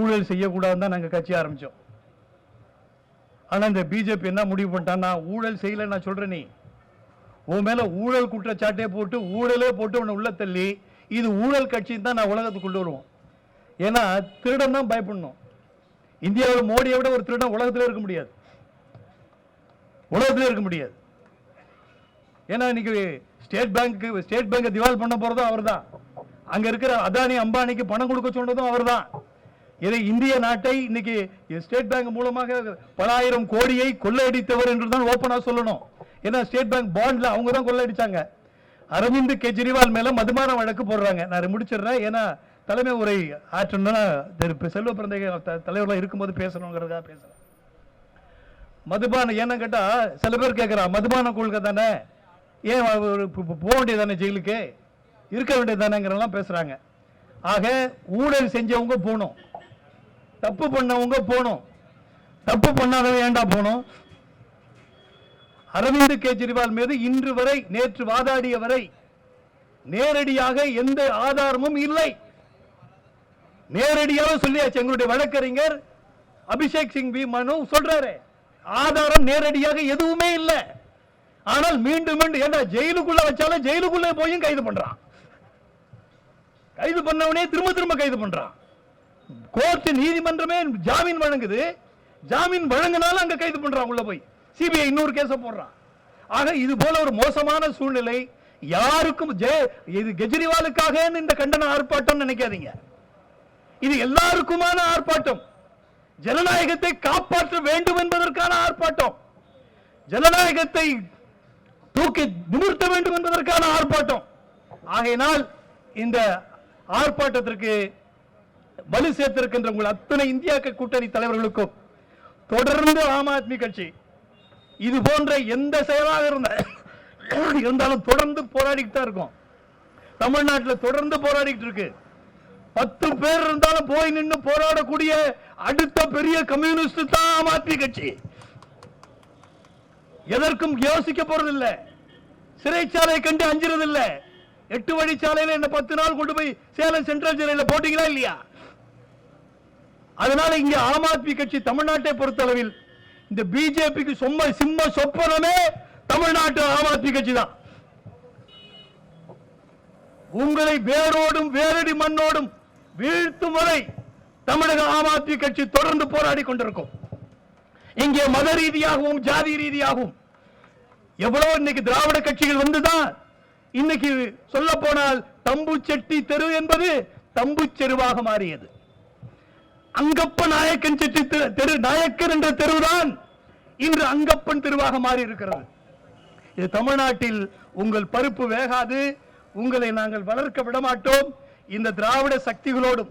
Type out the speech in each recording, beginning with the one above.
ஊழல் செய்யக்கூடாதுன்னு தான் நாங்கள் கட்சி ஆரம்பித்தோம் ஆனால் இந்த பிஜேபி என்ன முடிவு பண்ணிட்டான்னா ஊழல் செய்யலை நான் சொல்கிறேன் நீ உன் மேலே ஊழல் குற்றச்சாட்டே போட்டு ஊழலே போட்டு உன்னை உள்ள தள்ளி இது ஊழல் கட்சின்னு தான் நான் உலகத்துக்கு கொண்டு வருவோம். ஏன்னா திருடம் தான் பயப்படணும். இந்தியாவில் மோடியை விட ஒரு திருடம் உலகத்தில் இருக்க முடியாது. உலகத்தில் இருக்க முடியாது. ஏன்னா இன்னைக்கு ஸ்டேட் பேங்க்கு ஸ்டேட் பேங்கை திவால் பண்ண போறதும் அவர்தான். அங்க இருக்கிற அதானி அம்பானிக்கு பணம் கொடுக்க சொன்னதும் அவர்தான். இதை இந்திய நாட்டை இன்னைக்கு ஸ்டேட் பேங்க் மூலமாக பலாயிரம் கோடியை கொள்ளையடித்தவர் என்று தான் ஓப்பனாக சொல்லணும். ஏன்னா ஸ்டேட் பேங்க் பாண்ட்ல அவங்க தான் கொள்ளையடிச்சாங்க. அரவிந்த் கெஜ்ரிவால் மேல மதுமான வழக்கு போடுறாங்க. நான் முடிச்சிடுறேன். ஏன்னா தலைமை உரை ஆற்றணும்னா செல்வ பிறந்த தலைவர்களாக இருக்கும்போது பேசணுங்கிறதுக்காக பேசுறேன். மதுபானம் ஏன்னு கேட்டால் சில பேர் கேட்குறா மதுபான கொள்கை தானே? ஏன் ஒரு போக வேண்டியது தானே ஜெயிலுக்கு? இருக்க வேண்டியது தானேங்கிறலாம் பேசுகிறாங்க ஆக ஊழல் செஞ்சவங்க போகணும். தப்பு பண்ணவங்க போகணும். தப்பு பண்ணாதவன் ஏண்டா போகணும்? அரவிந்த் கெஜ்ரிவால் மீது இன்று வரை நேற்று வாதாடிய வரை நேரடியாக எந்த ஆதாரமும் இல்லை. நேரடியாக சொல்லியாச்சு எங்களுடைய வழக்கறிஞர் அபிஷேக் சிங் பி மனு சொல்றாரு. ஆதாரம் நேரடியாக எதுவுமே இல்லை. ஆனால் மீண்டும் மீண்டும் ஏண்டா ஜெயிலுக்குள்ள வச்சாலும் ஜெயிலுக்குள்ள போயும் கைது பண்றான். கைது பண்ணவனே திரும்ப திரும்ப கைது பண்றான். கோர்ட்டு நீதிமன்றமே ஜாமீன் வழங்குது. ஜாமீன் வழங்கினாலும் அங்க கைது பண்றான் உள்ள போய். சிபிஐ இன்னொரு கேஸ போடுறான் ஆக இது போல ஒரு மோசமான சூழ்நிலை. யாருக்கும் ஜெ- இது கெஜ்ரிவாலுக்காக இந்த கண்டன ஆர்ப்பாட்டம் நினைக்காதீங்க. இது எல்லாருக்குமான ஆர்ப்பாட்டம். ஜனநாயகத்தை காப்பாற்ற வேண்டும் என்பதற்கான ஆர்ப்பாட்டம். ஜனநாயகத்தை தூக்கி நிமிர்த்த வேண்டும் என்பதற்கான ஆர்ப்பாட்டம். ஆகையினால் இந்த ஆர்ப்பாட்டத்திற்கு வலு சேர்த்திருக்கின்ற உங்கள் அத்தனை இந்தியா கூட்டணி தலைவர்களுக்கும் தொடர்ந்து ஆம் ஆத்மி கட்சி இது போன்ற எந்த செயலாக இருந்த இருந்தாலும் தொடர்ந்து போராடிக்கிட்டு தான் இருக்கும். தமிழ்நாட்டில் தொடர்ந்து போராடிக்கிட்டு இருக்கு. பத்து பேர் இருந்தாலும் போய் நின்று போராடக்கூடிய அடுத்த பெரிய கம்யூனிஸ்ட் தான் ஆம் ஆத்மி கட்சி. எதற்கும் யோசிக்க போறதில்ல. சிறைச்சாலையை கண்டு அஞ்சுறது எட்டு வழிச்சாலையில் என்ன பத்து நாள் கொண்டு போய் சேலம் சென்ட்ரல் ஜெயிலில் போட்டீங்களா இல்லையா? அதனால இங்க ஆம் ஆத்மி கட்சி தமிழ்நாட்டை பொறுத்தளவில் இந்த பிஜேபிக்கு சும்மா சிம்ம சொப்பனமே தமிழ்நாட்டு ஆம் ஆத்மி கட்சி தான். உங்களை வேரோடும் வேரடி மண்ணோடும் வீழ்த்தும் வரை தமிழக ஆம் ஆத்மி கட்சி தொடர்ந்து போராடி கொண்டிருக்கும். இங்கே மத ரீதியாகவும் ஜாதி ரீதியாகவும் எவ்வளவு இன்னைக்கு திராவிட கட்சிகள் வந்துதான் இன்னைக்கு சொல்ல போனால் தம்பு செட்டி தெரு என்பது தம்பு செருவாக மாறியது. அங்கப்ப நாயக்கன் செட்டி தெரு- தெரு நாயக்கர் என்ற தெருதான் இன்று அங்கப்பன் தெருவாக மாறி இருக்கிறது இது தமிழ்நாட்டில் உங்கள் பருப்பு வேகாது உங்களை நாங்கள் வளர்க்க விடமாட்டோம். இந்த திராவிட சக்திகளோடும்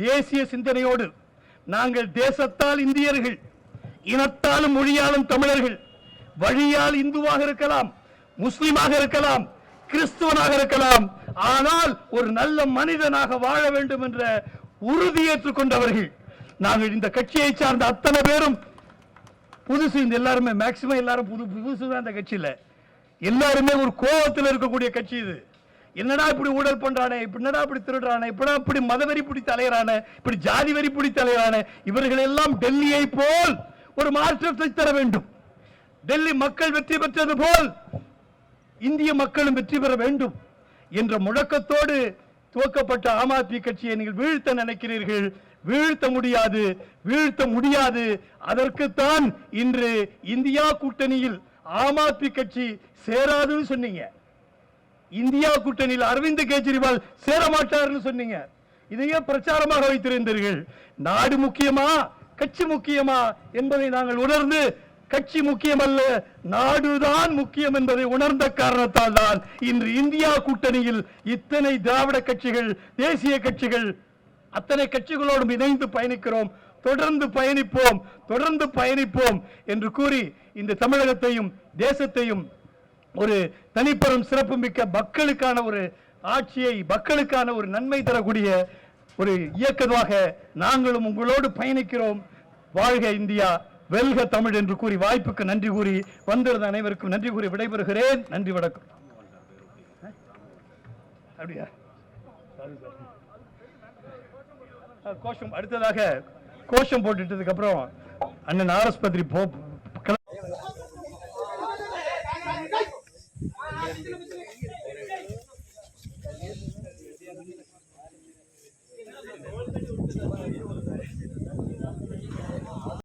தேசிய சிந்தனையோடு நாங்கள் தேசத்தால் இந்தியர்கள் இனத்தாலும் மொழியாலும் தமிழர்கள் வழியால் இந்துவாக இருக்கலாம் முஸ்லிமாக இருக்கலாம் கிறிஸ்துவனாக இருக்கலாம் ஆனால் ஒரு நல்ல மனிதனாக வாழ வேண்டும் என்ற உறுதியேற்றுக் கொண்டவர்கள் நாங்கள் இந்த கட்சியை சார்ந்த அத்தனை பேரும் புதுசு இந்த எல்லாருமே மேக்சிமம் எல்லாரும் புது புதுசு தான் இந்த கட்சியில. எல்லாருமே ஒரு கோபத்தில் இருக்கக்கூடிய கட்சி இது. என்னடா இப்படி ஊழல் பண்றானே என்னடா இப்படி திருடுறானே இப்படா இப்படி மதவெறி பிடி தலையறானே இப்படி ஜாதி வெறி பிடி தலையறானே இவர்கள் எல்லாம் டெல்லியை போல் ஒரு மாற்றத்தை தர வேண்டும். டெல்லி மக்கள் வெற்றி பெற்றது போல் இந்திய மக்களும் வெற்றி பெற வேண்டும் என்ற முழக்கத்தோடு துவக்கப்பட்ட ஆம் ஆத்மி கட்சியை நீங்கள் வீழ்த்த நினைக்கிறீர்கள். வீழ்த்த முடியாது. வீழ்த்த முடியாது. அதற்குத்தான் இன்று இந்தியா கூட்டணியில் ஆம் ஆத்மி கட்சி சேராதுன்னு சொன்னீங்க. இந்தியா கூட்டணியில் அரவிந்த் கெஜ்ரிவால் சேரமாட்டார்னு சொன்னீங்க. இதையே பிரச்சாரமாக வைத்திருந்தீர்கள். நாடு முக்கியமா? கட்சி முக்கியமா? என்பதை நாங்கள் உணர்ந்து கட்சி முக்கியமல்ல நாடுதான் முக்கியம் என்பதை உணர்ந்த காரணத்தால் தான் இன்று இந்தியா கூட்டணியில் இத்தனை திராவிட கட்சிகள் தேசிய கட்சிகள் அத்தனை கட்சிகளோடும் இணைந்து பயணிக்கிறோம் தொடர்ந்து பயணிப்போம் தொடர்ந்து பயணிப்போம் என்று கூறி இந்த தமிழகத்தையும் தேசத்தையும் ஒரு தனிப்பெரும் சிறப்புமிக்க மக்களுக்கான ஒரு ஆட்சியை மக்களுக்கான ஒரு நன்மை தரக்கூடிய ஒரு இயக்கமாக நாங்களும் உங்களோடு பயணிக்கிறோம். வாழ்க இந்தியா. வெல்க தமிழ் என்று கூறி வாய்ப்புக்கு நன்றி கூறி வந்திருந்த அனைவருக்கும் நன்றி கூறி விடைபெறுகிறேன் நன்றி வணக்கம் அப்படியா கோஷம் அடுத்ததாக கோஷம் போட்டுட்டதுக்கு அப்புறம் அண்ணன் ஆஸ்பத்திரி போ